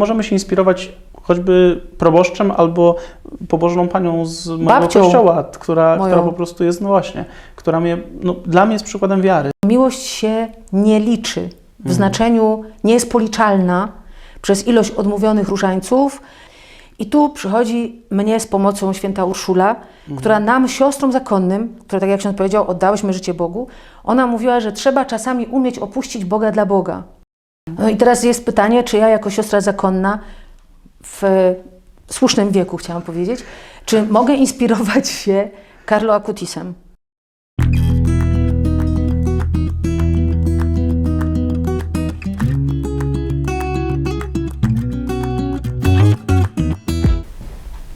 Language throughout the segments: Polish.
możemy się inspirować choćby proboszczem albo pobożną panią z mojego Babcią kościoła, która, moją. która po prostu jest, no właśnie, która mnie, no, dla mnie jest przykładem wiary. Miłość się nie liczy w Mhm. znaczeniu, nie jest policzalna przez ilość odmówionych różańców. I tu przychodzi mnie z pomocą święta Urszula, Mhm. która nam, siostrom zakonnym, które tak jak ksiądz powiedział, oddałyśmy życie Bogu, ona mówiła, że trzeba czasami umieć opuścić Boga dla Boga. No i teraz jest pytanie, czy ja jako siostra zakonna w słusznym wieku, chciałam powiedzieć, czy mogę inspirować się Carlo Acutisem?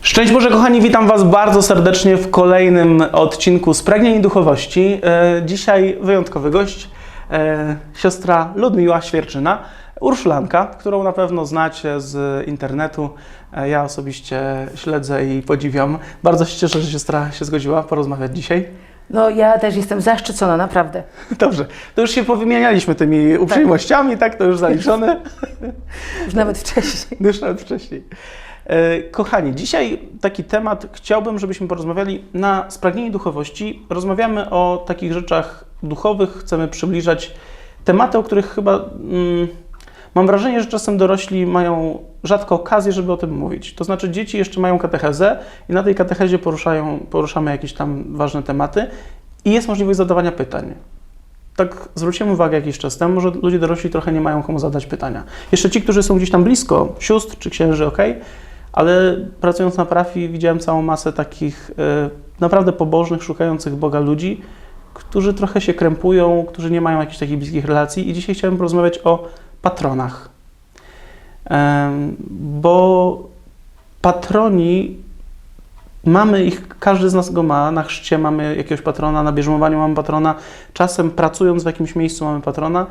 Szczęść Boże, kochani, witam Was bardzo serdecznie w kolejnym odcinku Spragnień Duchowości. E, dzisiaj wyjątkowy gość, e, siostra Ludmiła Świerczyna, Urszulanka, którą na pewno znacie z internetu. E, ja osobiście śledzę i podziwiam. Bardzo się cieszę, że siostra się zgodziła porozmawiać dzisiaj. No ja też jestem zaszczycona, naprawdę. Dobrze, to już się powymienialiśmy tymi uprzejmościami, tak? To już zaliczone. Już nawet wcześniej. Już nawet wcześniej. E, Kochani, dzisiaj taki temat chciałbym, żebyśmy porozmawiali na spragnienie duchowości. Rozmawiamy o takich rzeczach duchowych, chcemy przybliżać tematy, o których chyba mm, mam wrażenie, że czasem dorośli mają rzadko okazję, żeby o tym mówić. To znaczy dzieci jeszcze mają katechezę i na tej katechezie poruszają, poruszamy jakieś tam ważne tematy i jest możliwość zadawania pytań tak zwróciłem uwagę jakiś czas temu, że ludzie dorośli trochę nie mają komu zadać pytania. Jeszcze ci, którzy są gdzieś tam blisko, sióstr czy księży, ok, ale pracując na parafii widziałem całą masę takich e, naprawdę pobożnych, szukających Boga ludzi, którzy trochę się krępują, którzy nie mają jakichś takich bliskich relacji i dzisiaj chciałem porozmawiać o patronach. Bo patroni Mamy ich, każdy z nas go ma. Na chrzcie mamy jakiegoś patrona, na bierzmowaniu mamy patrona. Czasem pracując w jakimś miejscu mamy patrona,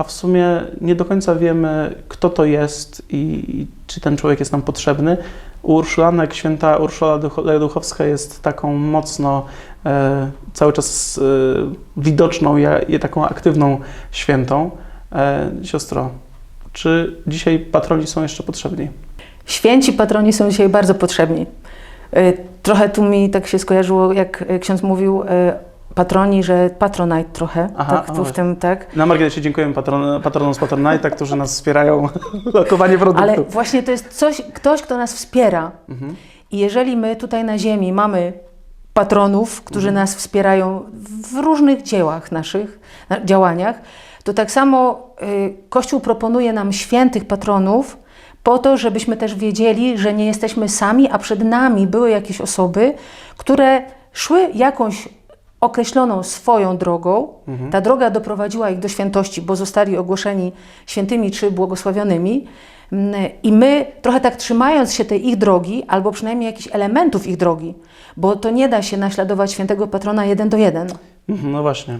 a w sumie nie do końca wiemy, kto to jest i, czy ten człowiek jest nam potrzebny. U Urszulanek święta Urszula Ducho- Duchowska jest taką mocno, e, cały czas e, widoczną i taką aktywną świętą. E, siostro, czy dzisiaj patroni są jeszcze potrzebni? Święci patroni są dzisiaj bardzo potrzebni. Y, Trochę tu mi tak się skojarzyło, jak ksiądz mówił, y, patroni, że patronite trochę. Aha, tak, tu w tym, tak. Na marginesie dziękujemy patron, patronom z Patronite'a, którzy nas wspierają lokowanie Ale produktów. właśnie to jest coś, ktoś, kto nas wspiera. Mhm. I jeżeli my tutaj na ziemi mamy patronów, którzy Mhm. nas wspierają w różnych dziełach naszych, na- działaniach, to tak samo y, Kościół proponuje nam świętych patronów po to, żebyśmy też wiedzieli, że nie jesteśmy sami, a przed nami były jakieś osoby, które szły jakąś określoną swoją drogą. Mhm. Ta droga doprowadziła ich do świętości, bo zostali ogłoszeni świętymi czy błogosławionymi. Mm, I my trochę tak trzymając się tej ich drogi, albo przynajmniej jakichś elementów ich drogi, bo to nie da się naśladować świętego patrona jeden do jeden, Mhm, No właśnie.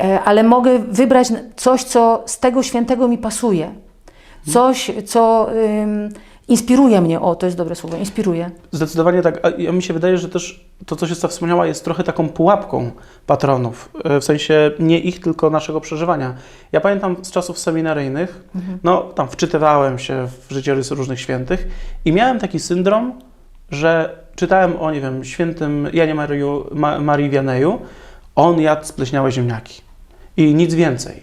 E, ale mogę wybrać coś, co z tego świętego mi pasuje. Coś, co ym, inspiruje mnie. O, to jest dobre słowo, inspiruje. Zdecydowanie tak. A ja mi się wydaje, że też to, co siostra wspomniała, jest trochę taką pułapką patronów. E, W sensie nie ich, tylko naszego przeżywania. Ja pamiętam z czasów seminaryjnych, no tam wczytywałem się w życiorys różnych świętych i miałem taki syndrom, że czytałem o, nie wiem, świętym Janie Mariu, Ma, Marii Wianeju, on jadł spleśniałe ziemniaki i nic więcej.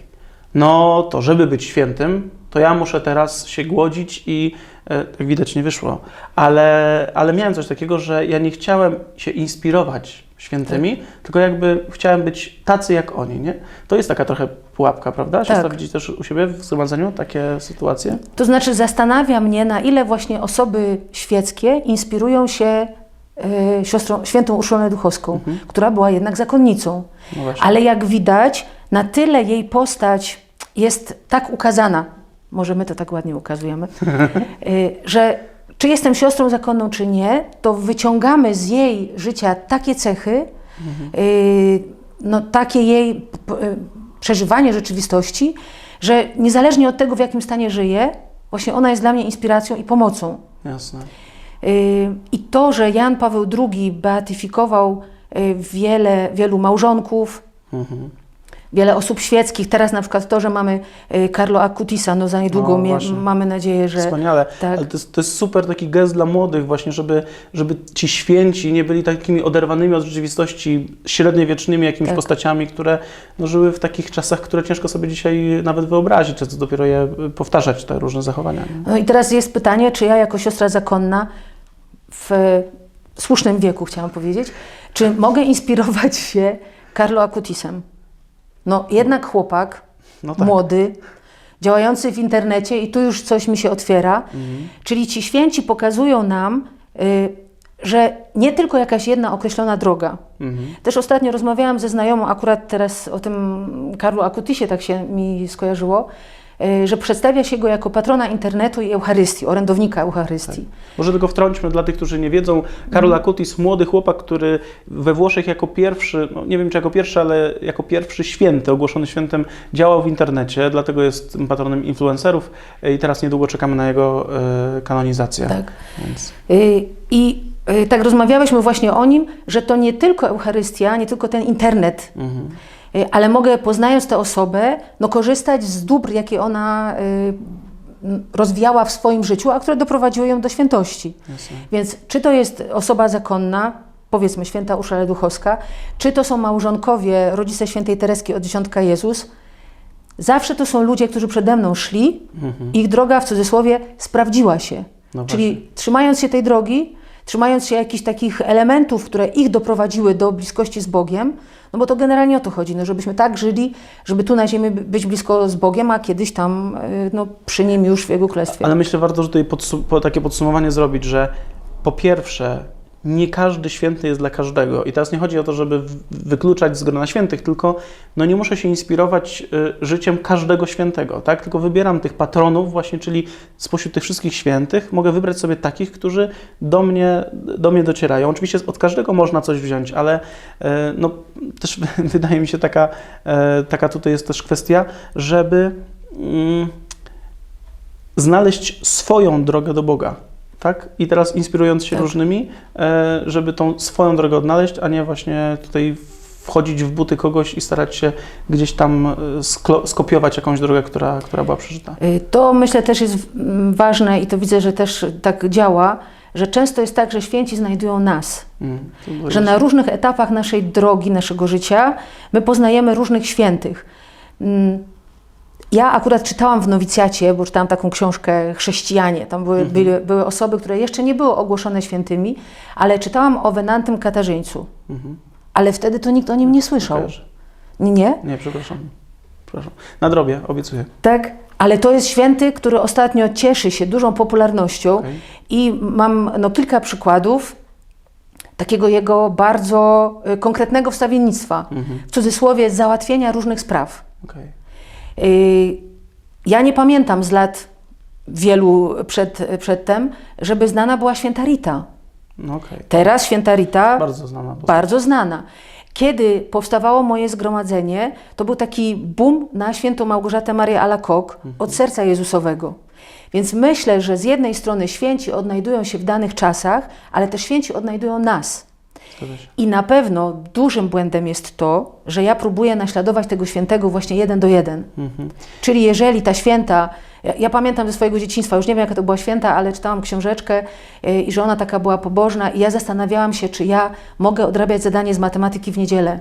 No to żeby być świętym, to ja muszę teraz się głodzić i e, tak widać nie wyszło. Ale, ale miałem coś takiego, że ja nie chciałem się inspirować świętymi, tylko jakby chciałem być tacy jak oni, nie? To jest taka trochę pułapka, prawda? Siostra Tak. widzi też u siebie w zgromadzeniu takie sytuacje? To znaczy zastanawia mnie, na ile właśnie osoby świeckie inspirują się y, siostrą, świętą Urszulę Duchowską, która była jednak zakonnicą. No. Ale jak widać, na tyle jej postać jest tak ukazana, może my to tak ładnie ukazujemy, y, że czy jestem siostrą zakonną, czy nie, to wyciągamy z jej życia takie cechy, y, no, takie jej y, przeżywanie rzeczywistości, że niezależnie od tego, w jakim stanie żyje, właśnie ona jest dla mnie inspiracją i pomocą. Jasne. I to, że Jan Paweł II beatyfikował wiele, wielu małżonków, Mhm. Wiele osób świeckich. Teraz na przykład to, że mamy y, Carlo Acutisa, no za niedługo No, mamy nadzieję, że Wspaniale. tak. Ale to jest, to jest super taki gest dla młodych właśnie, żeby, żeby ci święci nie byli takimi oderwanymi od rzeczywistości średniowiecznymi jakimiś Tak. postaciami, które no, żyły w takich czasach, które ciężko sobie dzisiaj nawet wyobrazić, a co dopiero je y, powtarzać, te różne zachowania. nie? No i teraz jest pytanie, czy ja jako siostra zakonna w słusznym wieku, chciałam powiedzieć, czy mogę inspirować się Carlo Acutisem? No jednak chłopak, No tak. młody, działający w internecie i tu już coś mi się otwiera. Mhm. Czyli ci święci pokazują nam, y, że nie tylko jakaś jedna określona droga. Mhm. Też ostatnio rozmawiałam ze znajomą, akurat teraz o tym Karlu Akutisie tak się mi skojarzyło, że przedstawia się go jako patrona internetu i Eucharystii, orędownika Eucharystii. Może tylko wtrąćmy dla tych, którzy nie wiedzą. Karol Acutis, młody chłopak, który we Włoszech jako pierwszy, no nie wiem czy jako pierwszy, ale jako pierwszy święty, ogłoszony świętem, działał w internecie, dlatego jest patronem influencerów i teraz niedługo czekamy na jego e, kanonizację. Tak. Więc, Y, I y, tak rozmawiałyśmy właśnie o nim, że to nie tylko Eucharystia, nie tylko ten internet, mhm. Y, ale mogę poznając tę osobę, no korzystać z dóbr, jakie ona y, rozwijała w swoim życiu, a które doprowadziły ją do świętości. Jasne. Więc czy to jest osoba zakonna, powiedzmy święta Urszula Duchowska, czy to są małżonkowie, rodzice świętej Tereski od Dziesiątka Jezus, zawsze to są ludzie, którzy przede mną szli, Mhm. ich droga w cudzysłowie sprawdziła się. No Czyli trzymając się tej drogi, trzymając się jakichś takich elementów, które ich doprowadziły do bliskości z Bogiem, no bo to generalnie o to chodzi, no żebyśmy tak żyli, żeby tu na ziemi by- być blisko z Bogiem, a kiedyś tam y, no, przy Nim już w Jego Królestwie. Ale myślę, warto że tutaj takie podsumowanie zrobić, że po pierwsze, nie każdy święty jest dla każdego. I teraz nie chodzi o to, żeby wykluczać z grona świętych, tylko no nie muszę się inspirować y, życiem każdego świętego, tak? Tylko wybieram tych patronów właśnie, czyli spośród tych wszystkich świętych mogę wybrać sobie takich, którzy do mnie, do mnie docierają. Oczywiście od każdego można coś wziąć, ale e, no, też wydaje mi się taka, e, taka tutaj jest też kwestia, żeby mm, znaleźć swoją drogę do Boga. Tak? I teraz inspirując się Tak. różnymi, e, żeby tą swoją drogę odnaleźć, a nie właśnie tutaj wchodzić w buty kogoś i starać się gdzieś tam e, skopiować jakąś drogę, która, która była przeżyta. Y, To myślę też jest mm, ważne i to widzę, że też tak działa, że często jest tak, że święci znajdują nas. Mm, Że na różnych etapach naszej drogi, naszego życia, my poznajemy różnych świętych. Ja akurat czytałam w nowicjacie, bo czytałam taką książkę Chrześcijanie. Tam były, Mhm. były, były osoby, które jeszcze nie były ogłoszone świętymi, ale czytałam o Wenantym Katarzyńcu. Mhm. Ale wtedy to nikt o nim nie słyszał. Nie? nie? Przepraszam. Przepraszam. Nadrobię, obiecuję. Tak, ale to jest święty, który ostatnio cieszy się dużą popularnością Okej. i mam no, kilka przykładów takiego jego bardzo y, konkretnego wstawiennictwa, Mhm. w cudzysłowie załatwienia różnych spraw. Okej. Ja nie pamiętam z lat wielu przed, przedtem, żeby znana była święta Rita. No okej. Teraz święta Rita Bardzo znana. bardzo znana. Kiedy powstawało moje zgromadzenie, to był taki boom na świętą Małgorzatę Marię Alakok od serca Jezusowego. Więc myślę, że z jednej strony święci odnajdują się w danych czasach, ale też święci odnajdują nas. I na pewno dużym błędem jest to, że ja próbuję naśladować tego świętego właśnie jeden do jeden. Mhm. Czyli jeżeli ta święta, ja, ja pamiętam ze swojego dzieciństwa, już nie wiem jaka to była święta, ale czytałam książeczkę y, i że ona taka była pobożna i ja zastanawiałam się, czy ja mogę odrabiać zadanie z matematyki w niedzielę.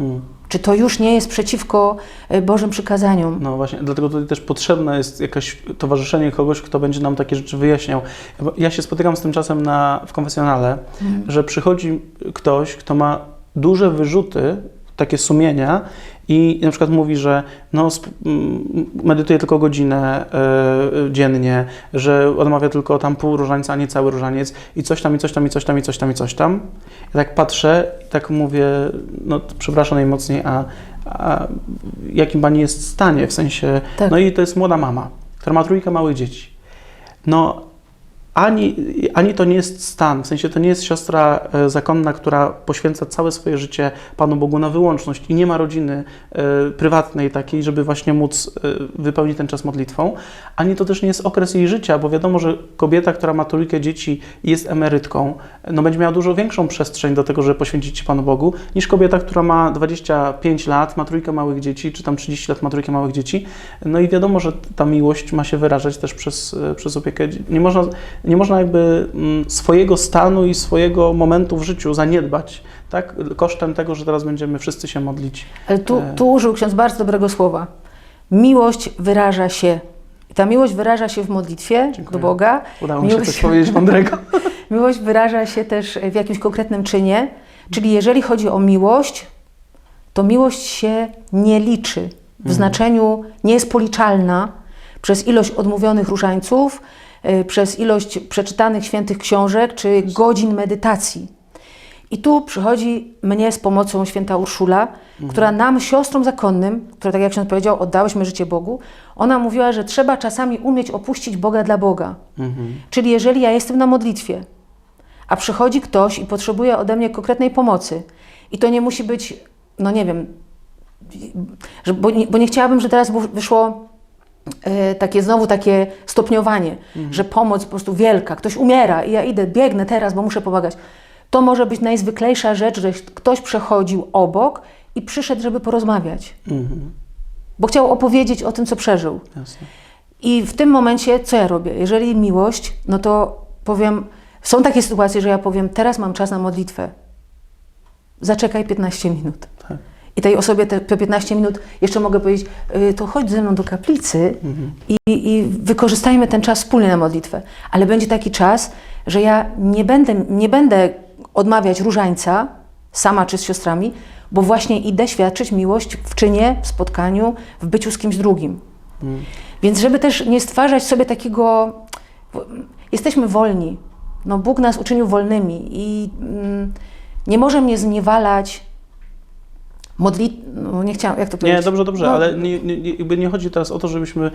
Mhm. Czy to już nie jest przeciwko y, Bożym przykazaniom? No właśnie, dlatego tutaj też potrzebne jest jakieś towarzyszenie kogoś, kto będzie nam takie rzeczy wyjaśniał. Ja się spotykam z tym czasem na, w konfesjonale, że przychodzi ktoś, kto ma duże wyrzuty, takie sumienia i na przykład mówi, że no, medytuje tylko godzinę e, dziennie, że odmawia tylko tam pół różańca, a nie cały różaniec i coś tam, i coś tam, i coś tam, i coś tam, i coś tam. Ja tak patrzę i tak mówię, no przepraszam najmocniej, a, a jakim pani jest stanie, w sensie, Tak. no i to jest młoda mama, która ma trójkę małych dzieci. No ani, ani to nie jest stan, w sensie to nie jest siostra e, zakonna, która poświęca całe swoje życie Panu Bogu na wyłączność i nie ma rodziny e, prywatnej takiej, żeby właśnie móc e, wypełnić ten czas modlitwą, ani to też nie jest okres jej życia, bo wiadomo, że kobieta, która ma trójkę dzieci i jest emerytką, no będzie miała dużo większą przestrzeń do tego, żeby poświęcić się Panu Bogu, niż kobieta, która ma 25 lat, ma trójkę małych dzieci, czy tam 30 lat ma trójkę małych dzieci. No i wiadomo, że ta miłość ma się wyrażać też przez, przez opiekę. Nie można, nie można jakby mm, swojego stanu i swojego momentu w życiu zaniedbać, tak? Kosztem tego, że teraz będziemy wszyscy się modlić. Ale tu, E. tu użył ksiądz bardzo dobrego słowa. Miłość wyraża się. I ta miłość wyraża się w modlitwie Dziękuję. do Boga. Udało mi się coś powiedzieć mądrego. Miłość wyraża się też w jakimś konkretnym czynie. Czyli jeżeli chodzi o miłość, to miłość się nie liczy. W znaczeniu nie jest policzalna przez ilość odmówionych różańców, przez ilość przeczytanych świętych książek czy godzin medytacji. I tu przychodzi mnie z pomocą święta Urszula, która nam, siostrom zakonnym, która tak jak ksiądz powiedział, oddałyśmy życie Bogu, ona mówiła, że trzeba czasami umieć opuścić Boga dla Boga. Mhm. Czyli jeżeli ja jestem na modlitwie, a przychodzi ktoś i potrzebuje ode mnie konkretnej pomocy, i to nie musi być, no nie wiem, bo, nie, bo nie chciałabym, że teraz wyszło takie znowu takie stopniowanie, że pomoc po prostu wielka, ktoś umiera i ja idę, biegnę teraz, bo muszę pomagać. To może być najzwyklejsza rzecz, że ktoś przechodził obok i przyszedł, żeby porozmawiać, Mhm. bo chciał opowiedzieć o tym, co przeżył. Jasne. I w tym momencie co ja robię? Jeżeli miłość, no to powiem, są takie sytuacje, że ja powiem, teraz mam czas na modlitwę. Zaczekaj 15 minut. I tej osobie te, te 15 minut jeszcze mogę powiedzieć, y, to chodź ze mną do kaplicy Mhm. i, i wykorzystajmy ten czas wspólnie na modlitwę. Ale będzie taki czas, że ja nie będę, nie będę odmawiać różańca, sama czy z siostrami, bo właśnie idę świadczyć miłość w czynie, w spotkaniu, w byciu z kimś drugim. Mhm. Więc żeby też nie stwarzać sobie takiego. Jesteśmy wolni. No, Bóg nas uczynił wolnymi i mm, nie może mnie zniewalać modlit... No, nie chciałam, jak to Nie, powiedzieć? dobrze, dobrze, No, ale nie, nie, nie- jakby nie chodzi teraz o to, żebyśmy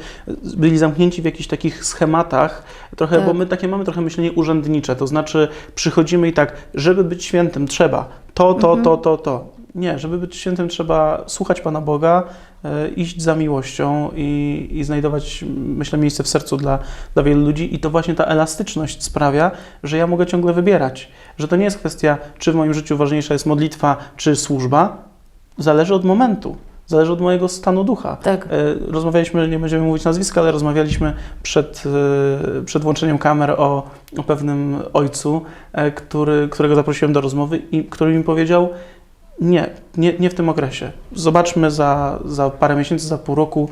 byli zamknięci w jakichś takich schematach, trochę, Tak. bo my takie mamy trochę myślenie urzędnicze, to znaczy przychodzimy i tak, żeby być świętym trzeba to, to, Mhm. to, to, to. Nie, żeby być świętym trzeba słuchać Pana Boga, e, iść za miłością i, i znajdować, myślę, miejsce w sercu dla, dla wielu ludzi i to właśnie ta elastyczność sprawia, że ja mogę ciągle wybierać, że to nie jest kwestia, czy w moim życiu ważniejsza jest modlitwa, czy służba, zależy od momentu. Zależy od mojego stanu ducha. Tak. E, Rozmawialiśmy, nie będziemy mówić nazwiska, ale rozmawialiśmy przed, e, przed włączeniem kamer o, o pewnym ojcu, e, który, którego zaprosiłem do rozmowy i który mi powiedział: Nie, nie, nie w tym okresie. Zobaczmy za, za parę miesięcy, za pół roku.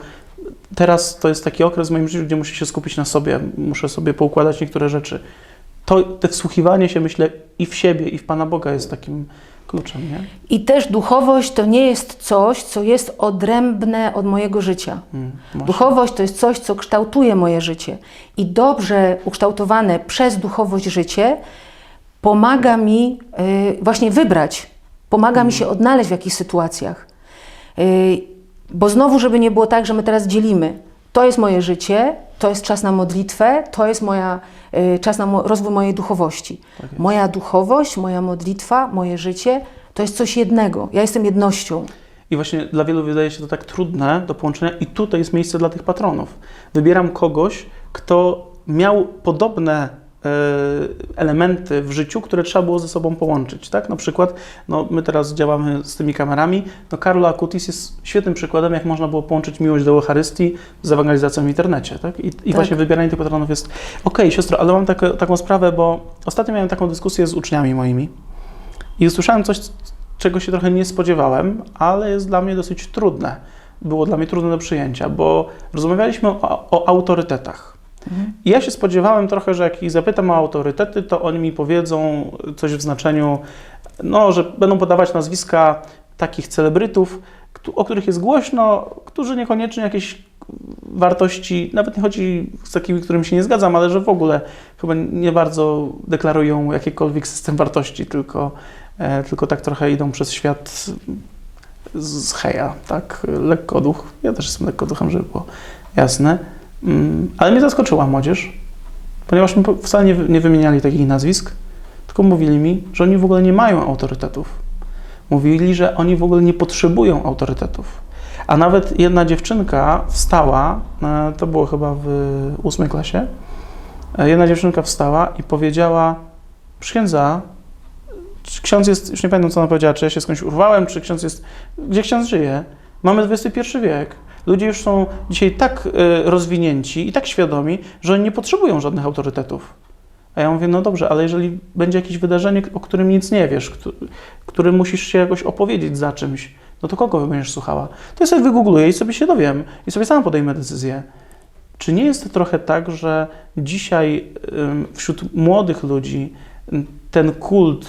Teraz to jest taki okres w moim życiu, gdzie muszę się skupić na sobie, muszę sobie poukładać niektóre rzeczy. To, to wsłuchiwanie się, myślę, i w siebie, i w Pana Boga jest takim kluczem, nie? I też duchowość to nie jest coś, co jest odrębne od mojego życia. Mm, Duchowość to jest coś, co kształtuje moje życie. I dobrze ukształtowane przez duchowość życie pomaga mi y, właśnie wybrać, pomaga mi się odnaleźć w jakichś sytuacjach. Y, bo znowu, żeby nie było tak, że my teraz dzielimy. To jest moje życie, to jest czas na modlitwę, to jest moja, y, czas na rozwój mojej duchowości. Tak. Moja duchowość, moja modlitwa, moje życie to jest coś jednego. Ja jestem jednością. I właśnie dla wielu wydaje się to tak trudne do połączenia, i tutaj jest miejsce dla tych patronów. Wybieram kogoś, kto miał podobne elementy w życiu, które trzeba było ze sobą połączyć. Tak? Na przykład, no, my teraz działamy z tymi kamerami. No, Carlo Acutis jest świetnym przykładem, jak można było połączyć miłość do Eucharystii z ewangelizacją w internecie. Tak? I, i Tak. właśnie wybieranie tych patronów jest. Okej, siostro, ale mam takie, taką sprawę, bo ostatnio miałem taką dyskusję z uczniami moimi i usłyszałem coś, czego się trochę nie spodziewałem, ale jest dla mnie dosyć trudne. Było dla mnie trudne do przyjęcia, bo rozmawialiśmy o, o autorytetach. I ja się spodziewałem trochę, że jak ich zapytam o autorytety, to oni mi powiedzą coś w znaczeniu, no, że będą podawać nazwiska takich celebrytów, o których jest głośno, którzy niekoniecznie jakieś wartości, nawet nie chodzi z takimi, którymi się nie zgadzam, ale że w ogóle chyba nie bardzo deklarują jakikolwiek system wartości, tylko, e, tylko tak trochę idą przez świat z heja, tak, lekkoduch. Ja też jestem lekkoduchem, żeby było jasne. Mm, Ale mnie zaskoczyła młodzież. ponieważ wcale nie, nie wymieniali takich nazwisk, tylko mówili mi, że oni w ogóle nie mają autorytetów. Mówili, że oni w ogóle nie potrzebują autorytetów. A nawet jedna dziewczynka wstała, e, to było chyba w ósmej klasie, e, jedna dziewczynka wstała i powiedziała, księdza, ksiądz jest, już nie pamiętam co ona powiedziała, czy ja się skądś urwałem, czy ksiądz jest, gdzie ksiądz żyje? Mamy XXI wiek. Ludzie już są dzisiaj tak e, rozwinięci i tak świadomi, że nie potrzebują żadnych autorytetów. A ja mówię, no dobrze, ale jeżeli będzie jakieś wydarzenie, o którym nic nie wiesz, który, który musisz się jakoś opowiedzieć za czymś, no to kogo będziesz słuchała? To ja sobie wygoogluję i sobie się dowiem i sobie sam podejmę decyzję. Czy nie jest to trochę tak, że dzisiaj wśród młodych ludzi ten kult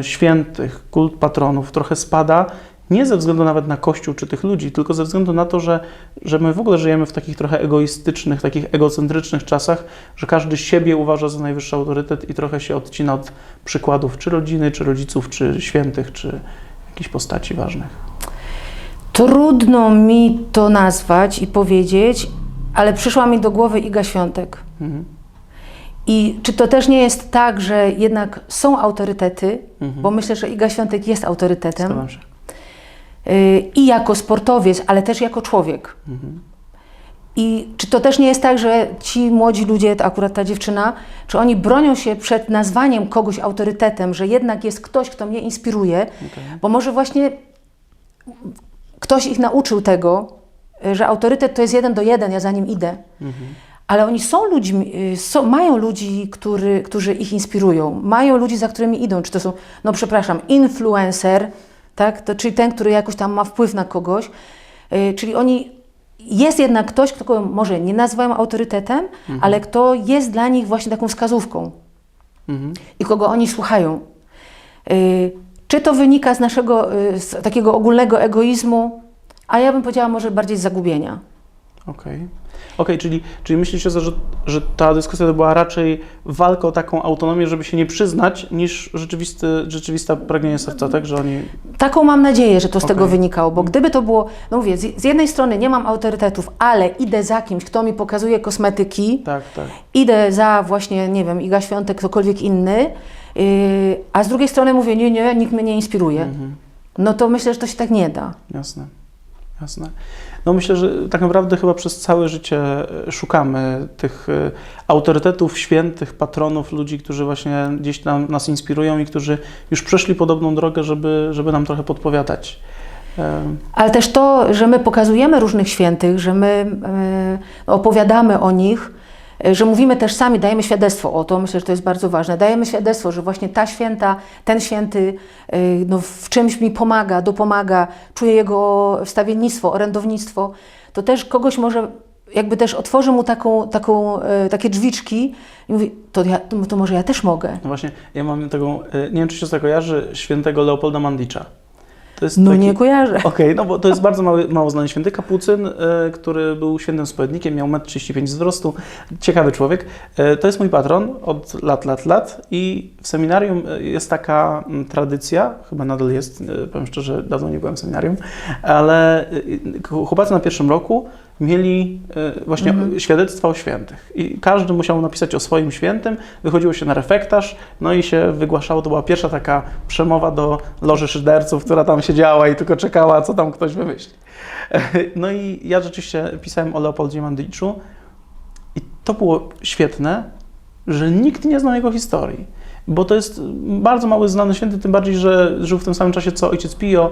y, świętych, kult patronów trochę spada, nie ze względu nawet na Kościół czy tych ludzi, tylko ze względu na to, że, że my w ogóle żyjemy w takich trochę egoistycznych, takich egocentrycznych czasach, że każdy siebie uważa za najwyższy autorytet i trochę się odcina od przykładów czy rodziny, czy rodziców, czy świętych, czy jakichś postaci ważnych. Trudno mi to nazwać i powiedzieć, ale przyszła mi do głowy Iga Świątek. Mhm. I czy to też nie jest tak, że jednak są autorytety, Mhm. bo myślę, że Iga Świątek jest autorytetem Zgadzam się. I jako sportowiec, ale też jako człowiek. Mhm. I czy to też nie jest tak, że ci młodzi ludzie, akurat ta dziewczyna, czy oni bronią się przed nazwaniem kogoś autorytetem, że jednak jest ktoś, kto mnie inspiruje, Okej. bo może właśnie ktoś ich nauczył tego, że autorytet to jest jeden do jeden, ja za nim idę. Mhm. Ale oni są ludźmi, są, mają ludzi, który, którzy ich inspirują, mają ludzi, za którymi idą. Czy to są, no przepraszam, influencer, tak? to, czyli ten, który jakoś tam ma wpływ na kogoś. Y, czyli oni, jest jednak ktoś, kto może nie nazywają autorytetem, ale kto jest dla nich właśnie taką wskazówką Mhm. i kogo oni słuchają. Y, Czy to wynika z naszego y, z takiego ogólnego egoizmu, a ja bym powiedziała może bardziej z zagubienia. Okej. Okej, czyli, czyli myślicie, że, że ta dyskusja to była raczej walka o taką autonomię, żeby się nie przyznać, niż rzeczywisty, rzeczywiste pragnienie serca, tak? Że oni. Taką mam nadzieję, że to z Okej. tego wynikało, bo gdyby to było, no mówię, z, z jednej strony nie mam autorytetów, ale idę za kimś, kto mi pokazuje kosmetyki, Tak, tak. idę za właśnie, nie wiem, Iga Świątek, ktokolwiek inny, yy, a z drugiej strony mówię, nie, nie, nikt mnie nie inspiruje. Mhm. No to myślę, że to się tak nie da. Jasne. Jasne. No myślę, że tak naprawdę chyba przez całe życie e, szukamy tych e, autorytetów, świętych, patronów, ludzi, którzy właśnie gdzieś tam nas inspirują i którzy już przeszli podobną drogę, żeby, żeby nam trochę podpowiadać. Ale też to, że my pokazujemy różnych świętych, że my e, opowiadamy o nich, że mówimy też sami, dajemy świadectwo o to, myślę, że to jest bardzo ważne. Dajemy świadectwo, że właśnie ta święta, ten święty e, no, w czymś mi pomaga, dopomaga, czuję jego wstawiennictwo, orędownictwo, to też kogoś może jakby też otworzy mu taką, taką, e, takie drzwiczki i mówi, to, ja, to, to może ja też mogę. No właśnie, ja mam taką, e, nie wiem czy siostra kojarzy, świętego Leopolda Mandicza. No nie kojarzę. Okej, no bo to jest bardzo mały, mało znany święty kapucyn, e, który był świętym spowiednikiem, miał 1,35 m wzrostu, ciekawy człowiek. E, to jest mój patron od lat, lat, lat i w seminarium e, jest taka mm, tradycja, chyba nadal jest, powiem szczerze, dawno nie byłem w seminarium, ale chłopacy na pierwszym roku mieli e, właśnie świadectwa o świętych i każdy musiał napisać o swoim świętym, wychodziło się na refektarz, no i się wygłaszało, to była pierwsza taka przemowa do loży szyderców, która tam siedziała i tylko czekała, co tam ktoś wymyśli. No i ja rzeczywiście pisałem o Leopoldzie Mandiczu i to było świetne, że nikt nie znał jego historii. Bo to jest bardzo mały znany święty, tym bardziej, że żył w tym samym czasie co ojciec Pio,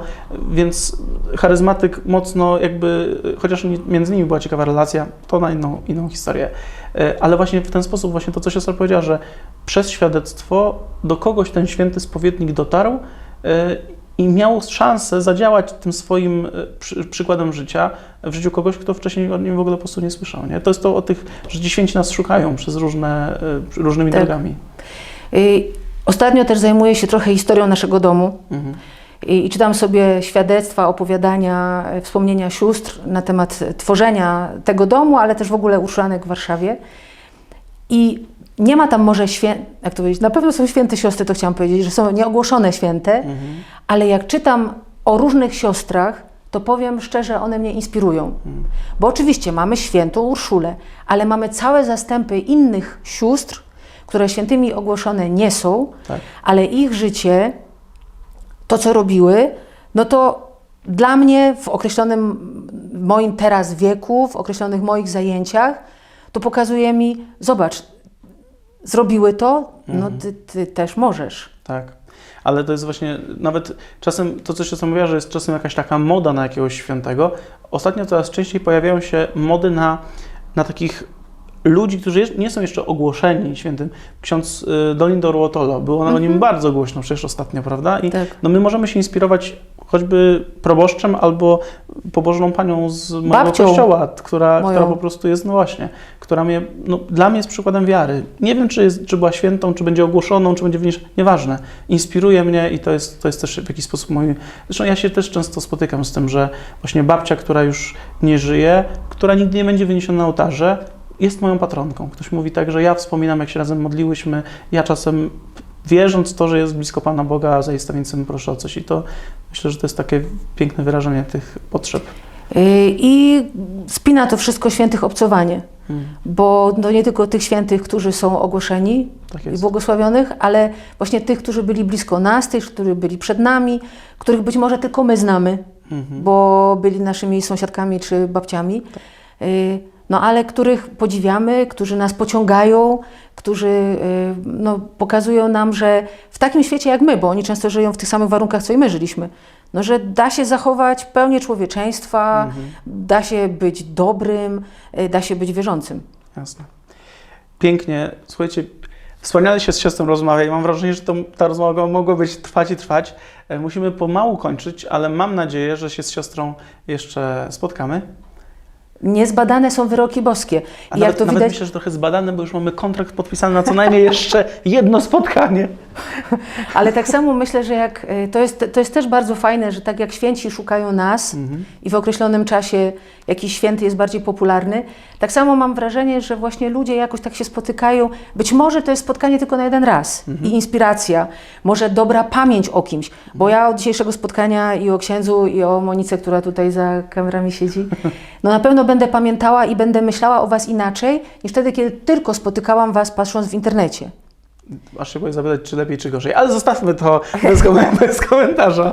więc charyzmatyk mocno jakby, chociaż między nimi była ciekawa relacja, to na inną, inną historię. E, Ale właśnie w ten sposób, właśnie to, co siostra powiedziała, że przez świadectwo do kogoś ten święty spowiednik dotarł e, i miał szansę zadziałać tym swoim e, przy, przykładem życia w życiu kogoś, kto wcześniej o nim w ogóle po prostu nie słyszał. Nie? To jest to o tych, że ci święci nas szukają przez różne, różnymi Tak. drogami. Y, Ostatnio też zajmuję się trochę historią naszego domu. Mhm. I, I czytam sobie świadectwa, opowiadania, e, wspomnienia sióstr na temat tworzenia tego domu, ale też w ogóle urszanek w Warszawie. I nie ma tam może świętych, jak to powiedzieć, na pewno są święte siostry, to chciałam powiedzieć, że są nieogłoszone święte, Mhm. ale jak czytam o różnych siostrach, to powiem szczerze, one mnie inspirują. Bo oczywiście mamy świętą Urszulę, ale mamy całe zastępy innych sióstr, które świętymi ogłoszone nie są, Tak. ale ich życie, to co robiły, no to dla mnie w określonym moim teraz wieku, w określonych moich zajęciach, to pokazuje mi, zobacz, zrobiły to, no ty, ty też możesz. Tak. Ale to jest właśnie, nawet czasem to, co się mówiła, że jest czasem jakaś taka moda na jakiegoś świętego. Ostatnio coraz częściej pojawiają się mody na, na takich ludzi, którzy nie są jeszcze ogłoszeni świętym. Ksiądz y, Dolindo Ruotolo, było o nim bardzo głośno przecież ostatnio, prawda? I Tak. no my możemy się inspirować choćby proboszczem albo pobożną panią z mojego Babcią kościoła, która, moją. która po prostu jest, no właśnie, która mnie, no, dla mnie jest przykładem wiary. Nie wiem, czy, jest, czy była świętą, czy będzie ogłoszoną, czy będzie wnieś... nieważne. Inspiruje mnie i to jest, to jest też w jakiś sposób mój... Zresztą ja się też często spotykam z tym, że właśnie babcia, która już nie żyje, która nigdy nie będzie wyniesiona na ołtarze, jest moją patronką. Ktoś mówi tak, że ja wspominam, jak się razem modliłyśmy, ja czasem wierząc w to, że jest blisko Pana Boga, za jej stawieńcem proszę o coś i to myślę, że to jest takie piękne wyrażenie tych potrzeb. Yy, I spina to wszystko świętych obcowanie, Mm, bo no nie tylko tych świętych, którzy są ogłoszeni tak i błogosławionych, ale właśnie tych, którzy byli blisko nas, tych, którzy byli przed nami, których być może tylko my znamy, Mhm. bo byli naszymi sąsiadkami czy babciami. Yy, No ale których podziwiamy, którzy nas pociągają, którzy yy, no, pokazują nam, że w takim świecie jak my, bo oni często żyją w tych samych warunkach, co i my żyliśmy, no, że da się zachować pełnię człowieczeństwa, da się być dobrym, yy, da się być wierzącym. Jasne. Pięknie. Słuchajcie, wspaniale się z siostrą rozmawia i mam wrażenie, że to, ta rozmowa mogła być trwać i trwać. E, Musimy pomału kończyć, ale mam nadzieję, że się z siostrą jeszcze spotkamy. Niezbadane są wyroki boskie. A nawet, to nawet widać, myślę, że trochę zbadane, bo już mamy kontrakt podpisany na co najmniej jeszcze jedno spotkanie. Ale tak samo myślę, że jak, y, to, jest, to jest też bardzo fajne, że tak jak święci szukają nas Mhm. i w określonym czasie jakiś święty jest bardziej popularny, tak samo mam wrażenie, że właśnie ludzie jakoś tak się spotykają. Być może to jest spotkanie tylko na jeden raz Mhm. i inspiracja, może dobra pamięć o kimś, bo ja od dzisiejszego spotkania i o księdzu, i o Monice, która tutaj za kamerami siedzi, no na pewno będę pamiętała i będę myślała o Was inaczej niż wtedy, kiedy tylko spotykałam Was patrząc w internecie. Aż się boję zapytać, czy lepiej, czy gorzej. Ale zostawmy to bez, kom- bez komentarza.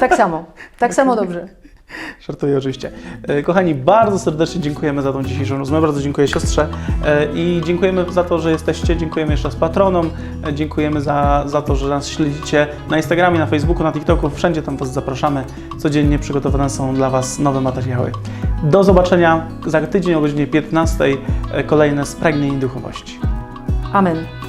Tak samo, tak samo dobrze. Żartuję oczywiście. E, Kochani, bardzo serdecznie dziękujemy za tą dzisiejszą rozmowę. Bardzo dziękuję siostrze e, i dziękujemy za to, że jesteście. Dziękujemy jeszcze raz patronom. E, Dziękujemy za, za to, że nas śledzicie na Instagramie, na Facebooku, na TikToku. Wszędzie tam Was zapraszamy. Codziennie przygotowane są dla Was nowe materiały. Do zobaczenia za tydzień o godzinie 15. e, Kolejne Spragnienie Duchowości. Amen.